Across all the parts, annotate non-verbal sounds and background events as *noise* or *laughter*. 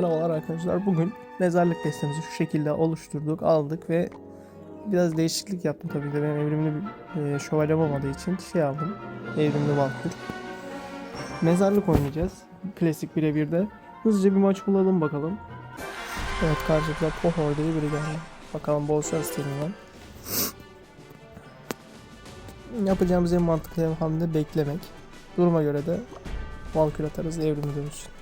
Merhabalar arkadaşlar. Bugün mezarlık destemizi şu şekilde oluşturduk, aldık ve biraz değişiklik yaptım tabii de. Benim evrimli e, şövalyem olmadığı için şey aldım. Evrimli Valkyr. Mezarlık oynayacağız. Klasik birebir de. Hızlıca bir maç bulalım bakalım. Evet karşımıza Pohor diye biri geldi. Bakalım bol şans ben. Yapacağımız en mantıklı hamle beklemek. Duruma göre de Valkyr atarız evrimi dönüşsün.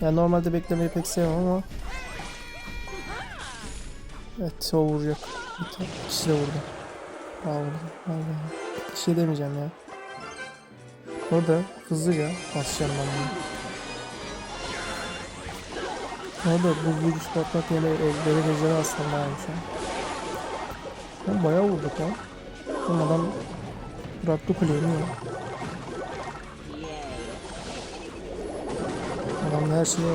Yani normalde beklemeyi pek sevmem ama Evet o vuracak. Bir ikisi de vurdu. Vallahi. Bir şey demeyeceğim ya. Orada hızlıca basacağım ben bunu. Orada bu virüs patlat yine elleri ejderha aslında aynı şu an. Lan bayağı vurduk. Oğlum adam bıraktı kuleyi ya? Her şey ha.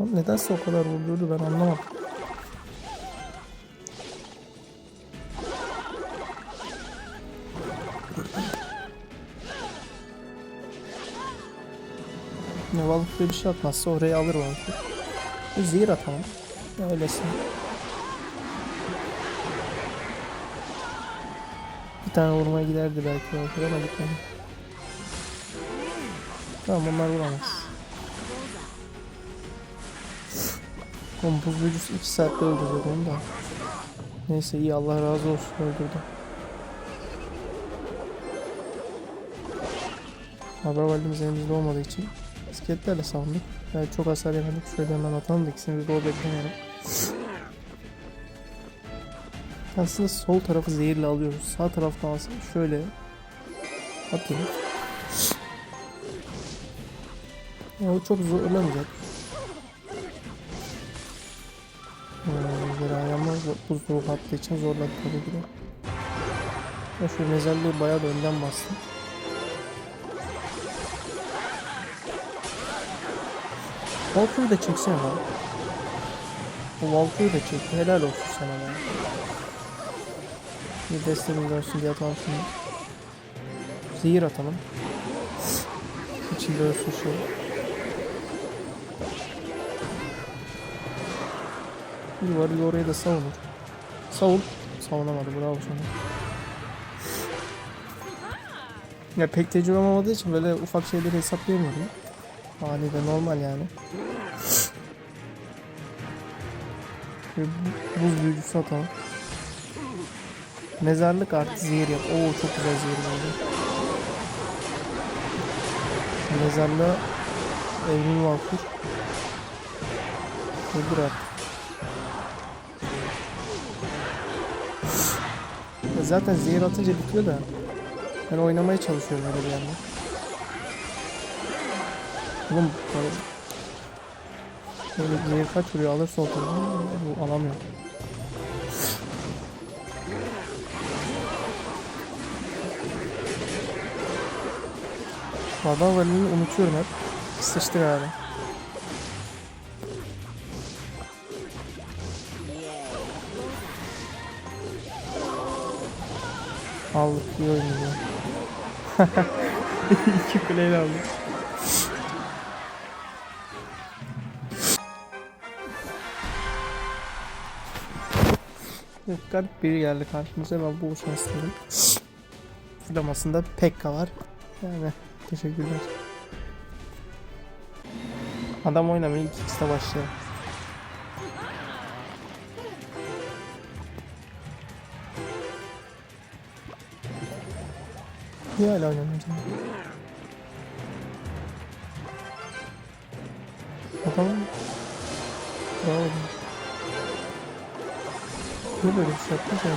Lan nedense o kadar vuruyordu ben anlamadım. Ne balık bir şey atmazsa oraya alır balık. Bir zehir atalım. Öylesine. Bir tane vurmaya giderdi belki balık ama gitmedi. Tamam onlar vuramaz. Buz büyücüsü 2 saatte öldürecek onu da. Neyse iyi Allah razı olsun öldürdü. Haber validemiz elimizde olmadığı için bisikletlerle savunduk. Yani çok hasar yemedik. Şöyle hemen atalım da ikisini de o beklemeyelim. Aslında sol tarafı zehirle alıyoruz. Sağ taraftan alsam şöyle atayım. Ya o çok zorlamayacak. Ee, ayağıma buzdolabı attığı için zorladı tabii ki de. Ya şu mezarlığı bayağı da önden bastım. Valkyrie'yi de çeksene lan. O Valkyrie'yi de çekti. Helal olsun sana be. Bir desteğimiz olsun diye atalım şimdi. Zehir atalım. İçinde ölsün şey. Bir var bir orayı da savunur. Savun. Savunamadı bravo sana. Ya pek tecrübem olmadığı için böyle ufak şeyleri hesaplayamıyorum. Haliyle normal yani. Bu- buz büyücüsü atalım. Mezarlık artı zehir yap. Oo çok güzel zehir oldu. Mezarlığa evrim valkur. Öldür artık. Zaten zehir atınca bitiyor da. Ben oynamaya çalışıyorum öyle bir yandan. Oğlum böyle Böyle zehir kaç vuruyor alırsa o tabii. Bu alamıyor. Barbar valini unutuyorum hep. Sıçtı galiba. Aldık iyi oynuyor. *laughs* İki kuleyle aldık. Garip biri geldi karşımıza. Ben bu olsun istedim. Flamasında Pekka var. Yani teşekkürler. Adam oynamıyor. İlk ikisi Niye hala oynamıyor acaba? Adam Bravo. Niye böyle bir şey ki acaba?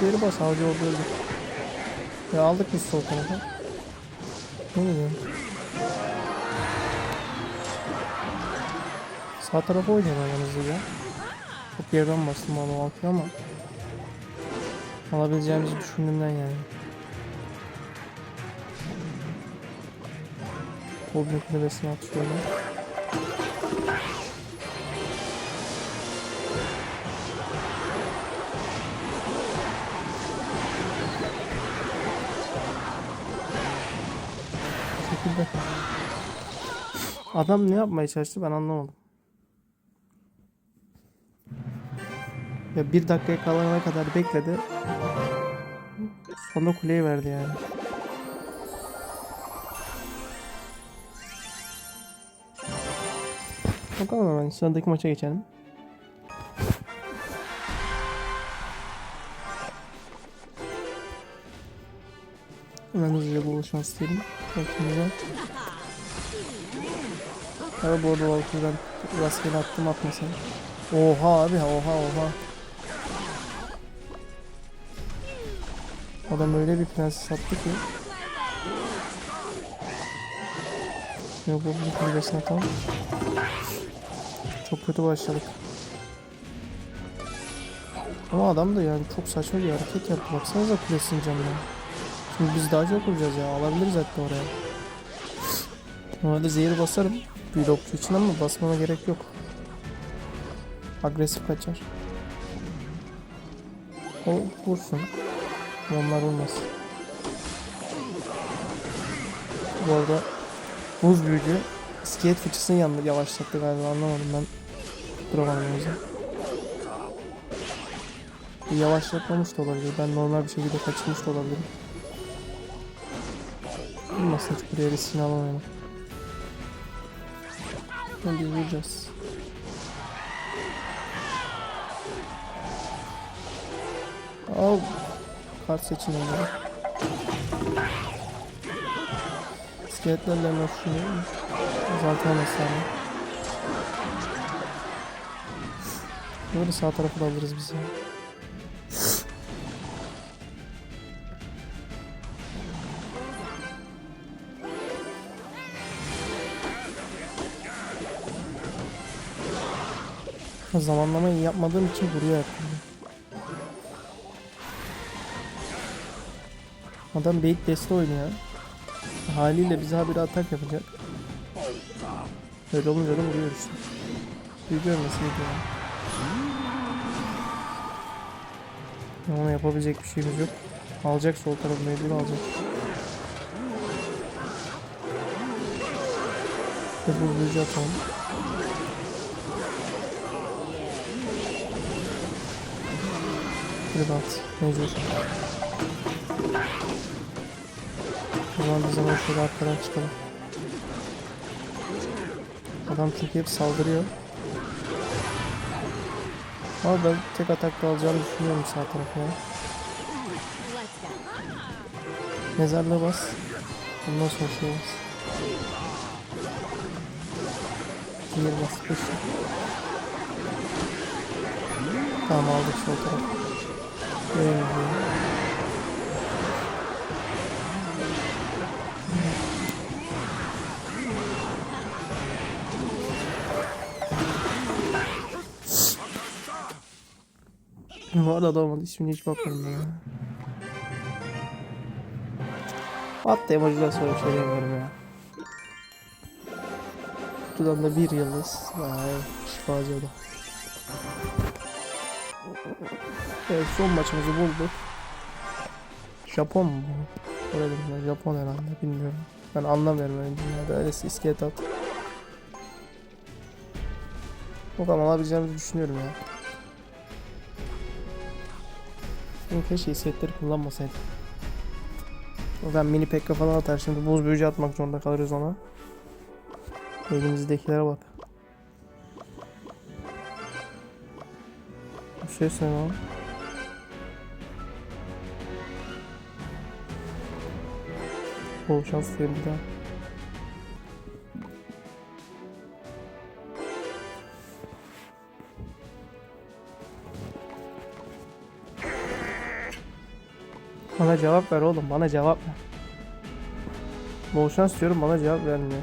Zehri bas avcı oldu öldü. Ya aldık biz sol tarafa. Ne diyorsun? Sağ tarafa oynuyorlar yalnız ya. Çok yerden bastım onu altına ama alabileceğimizi düşündüğümden yani. Goblin kulübesini at şöyle. Adam ne yapmaya çalıştı ben anlamadım. Ya bir dakikaya kalana kadar bekledi. Sonra kuleyi verdi yani. Bakalım hemen sıradaki maça geçelim. Hemen hızlıca bol şans diyelim. Bakımıza. Tabi bu arada Valkyrie'den rastgele attım atmasam. Oha abi oha oha. Adam öyle bir prenses attı ki. Yok bu bu kulübesine tam. Çok kötü başladık. Ama adam da yani çok saçma bir hareket yaptı. Baksanıza kulesinin canına. Şimdi biz daha çok vuracağız ya. Alabiliriz hatta oraya. Normalde zehir basarım. Bir okçu için ama basmama gerek yok. Agresif kaçar. O vursun. Onlar olmaz. Bu arada buz büyücü iskelet fıçısını yandı yavaşlattı galiba anlamadım ben. Duramadım o yüzden. Yavaşlatmamış da olabilir. Ben normal bir şekilde kaçırmış da olabilirim. Olmasın hiç buraya riskini alamayalım. Hadi vuracağız. Al. Kart seçin onları. İskeletlerle hemen şunu azaltalım hasarını. Böyle sağ tarafı da alırız biz ya. Zamanlamayı yapmadığım için vuruyor hep. Adam bait deste oynuyor. Haliyle bize habire atak yapacak. Öyle olunca da vuruyor işte. Bir görmeseydi ya. Ama yapabilecek bir şeyimiz yok. Alacak sol tarafı mecbur alacak. Ve bu atalım. Bir at. Mecbur. O zaman şöyle arkadan çıkalım. Adam çünkü hep saldırıyor. Ama ben tek atakta alacağını düşünüyorum sağ tarafına. Mezarlığa bas. Ondan sonra şey bas. Diğer bas. Koş. Tamam aldık sol taraf. Eyvallah. Bu arada olmadı. İsmini hiç bakmadım ya. Hatta emojiler sonra bir şey demiyorum ya. Kutudan da bir yıldız. Vay şifacı o da. Evet son maçımızı bulduk. Japon mu bu? Öyle mi? Japon herhalde bilmiyorum. Ben anlamıyorum öyle dünyada. Öylesi iskelet at. Bakalım alabileceğimizi düşünüyorum ya. Şimdi keşke iskeletleri kullanmasaydım. Ben mini pekka falan atar şimdi buz büyücü atmak zorunda kalırız ona. Elimizdekilere bak. Bir şey söyle. Bol şans diyelim bir daha. Bana cevap ver oğlum bana cevap ver. Bol şans diyorum bana cevap vermiyor.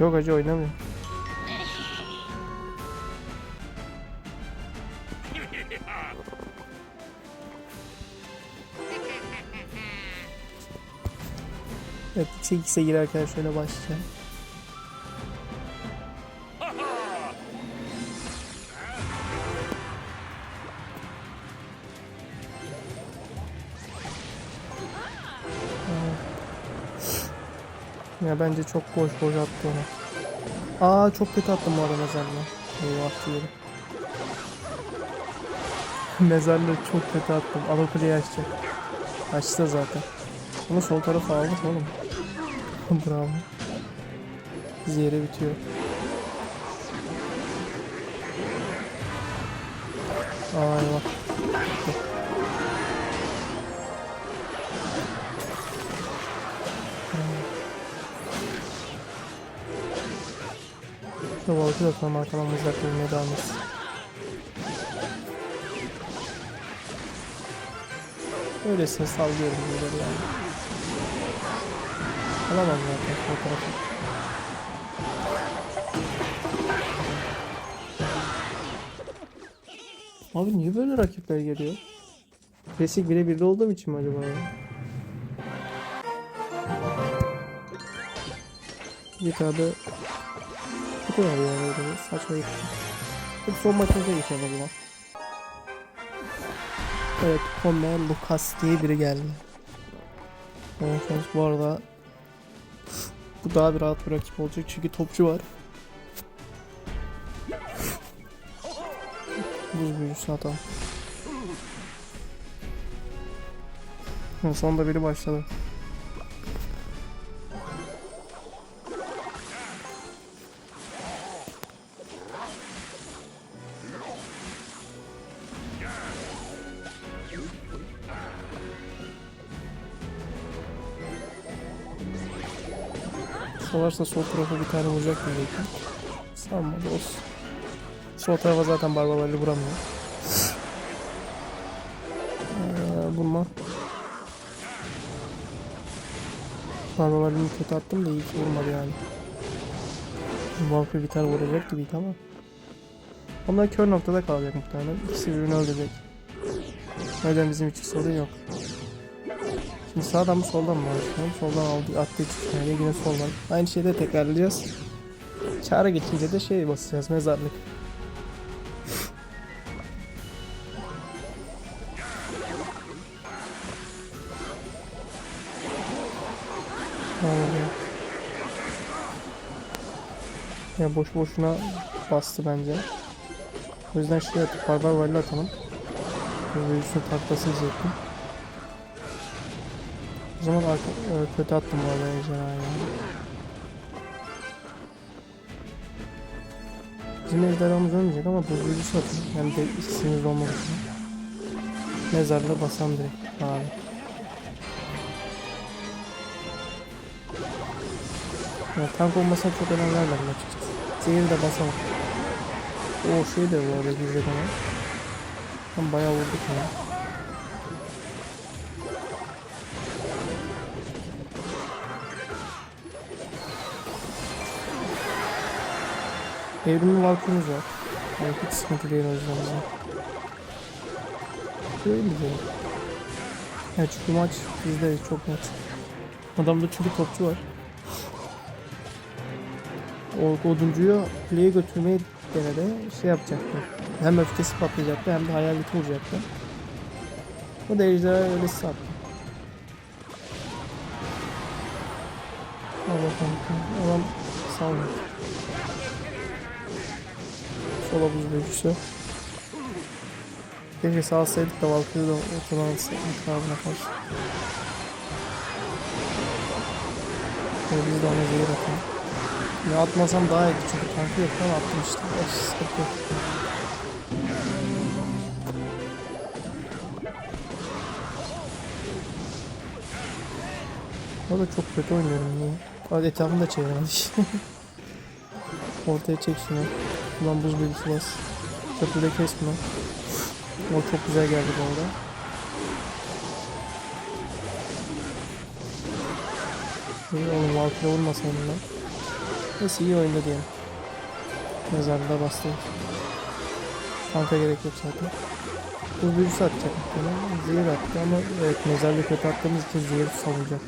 Yok acı oynamıyor. Evet şey, X8'e girerken şöyle başlayacağım. Ya bence çok boş boş attı onu. Aa çok kötü attım bu arada mezarla. Eyvah diyorum. *laughs* mezarla çok kötü attım. Alakuleyi açacak. Açtı zaten. Bunu sol tarafa aldık oğlum. Bravo. Ziyere bitiyor. Aa eyvah. Şu balıkı da tam arkadan mızrak vurmaya devam etsin. Öylesine sallıyorum bunları yani. Alamam zaten fotoğrafı. Abi niye böyle rakipler geliyor? Klasik birebirde olduğum için mi acaba ya? Tane de bu kadar yani öyle saçma gitti. Hadi son maçımıza geçelim o. Evet, Homer Lucas diye biri geldi. Evet, bu arada bu daha bir rahat bir rakip olacak çünkü topçu var. Buz büyücüsü atalım. Sonunda biri başladı. Salarsa sol tarafa bir tane vuracak diyecektim. Sanmadı olsun. Sol tarafa zaten barbalarla vuramıyor. Ee, bulma. Barbalarını kötü attım da iyi ki vurmadı yani. Valkyrie bir tane vuracak gibiydi ama. Onlar kör noktada kalacak muhtemelen. İkisi birbirini öldürecek. O yüzden bizim için sorun yok. Şimdi sağdan mı soldan mı başlayalım? Soldan aldı, attı yani yine soldan. Aynı şeyi de tekrarlayacağız. Çağrı geçince de şey basacağız mezarlık. Tamam ya. Ya boş boşuna bastı bence. O yüzden atıp barbar valli atalım. Böyle üstüne taklasını. O zaman arka, e, kötü attım bu arada ejderhayı. Bizim ejderhamız ölmeyecek ama buz büyücüsü atın. Hem de ikisimiz olmak için. Mezarla basam direkt abi. Ya tank olmasına çok önem vermedim açıkçası. Zehir de basamam. O şey de bu arada girecek ama. Tam bayağı vurduk ya. Evrimli Valkyrie'miz var. Yani hiç sıkıntı değil o yüzden bize. Böyle gidelim. Ya çünkü maç bizde çok net. Adamda çünkü topçu var. O oduncuyu play'e götürmeyi denedi. Şey yapacaktı. Hem öfkesi patlayacaktı hem de hayaleti vuracaktı. O da ejderha öyle sattı. Al bakalım. Adam salmıyor. Sola buz büyücüsü. Keşke salsaydık da Valkyrie de ortadan intiharına karşı. Şöyle biz de ona zehir atalım. Ya atmasam daha iyi çünkü tankı yok ama attım işte. Of sıkıntı yok. O da çok kötü oynuyorum niye? Hadi etrafını da çeviremedi işte. *laughs* Ortaya çek şunu. Ulan buz büyücüsü bas. Köprüde kes bunu. O çok güzel geldi bu arada. İyi oğlum Valkyrie vurmasaydım lan. Neyse iyi oyunda diyelim. Mezarlığa bastı. Tanka gerek yok zaten. Buz büyücüsü atacak muhtemelen. Zehir attı ama evet mezarlığı kötü attığımız için zehir savunacak.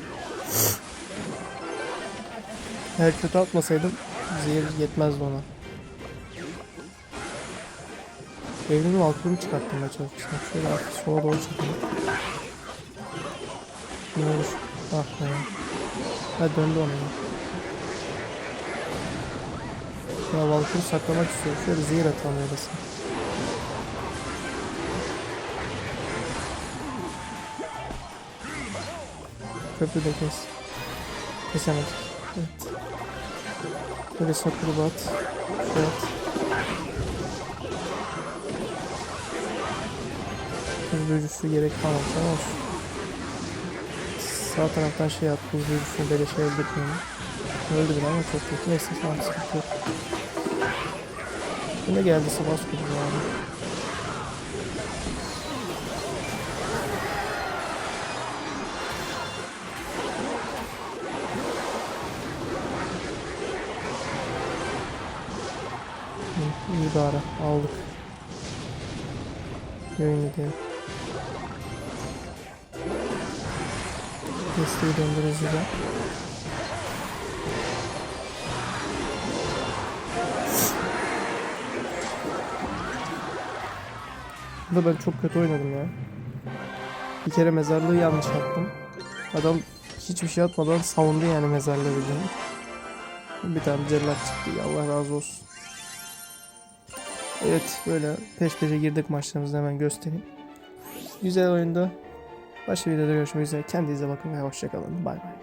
Eğer kötü atmasaydım zehir yetmezdi ona. Evrimin altını çıkarttım çalışmışlar. Şöyle artık sola doğru çekelim. Ne olur. Ah be. Ha döndü ona ya. Valkyr'i saklamak istiyorum. Şöyle zehir atalım yarısı. Köprü de kes. Kesemedik. Evet. Böyle sakırı bat. Şey at. Buz büyücüsü gerek kalmadı ama olsun. Sağ taraftan şey at. Buz büyücüsünü böyle şey öldürtmeyelim. Öldü bile ama çok kötü. Neyse tamam sıkıntı yok. Yine geldi Sivas kudu yani. İyi bari aldık. Yayın gidiyor. Desteği hızlıca. Burada ben çok kötü oynadım ya. Bir kere mezarlığı yanlış attım. Adam hiçbir şey atmadan savundu yani mezarlığı bildiğin. Bir tane cellat çıktı Allah razı olsun. Evet böyle peş peşe girdik maçlarımızı hemen göstereyim. Güzel oyundu. Başka videoda görüşmek üzere. Kendinize bakın ve hoşçakalın. Bay bay.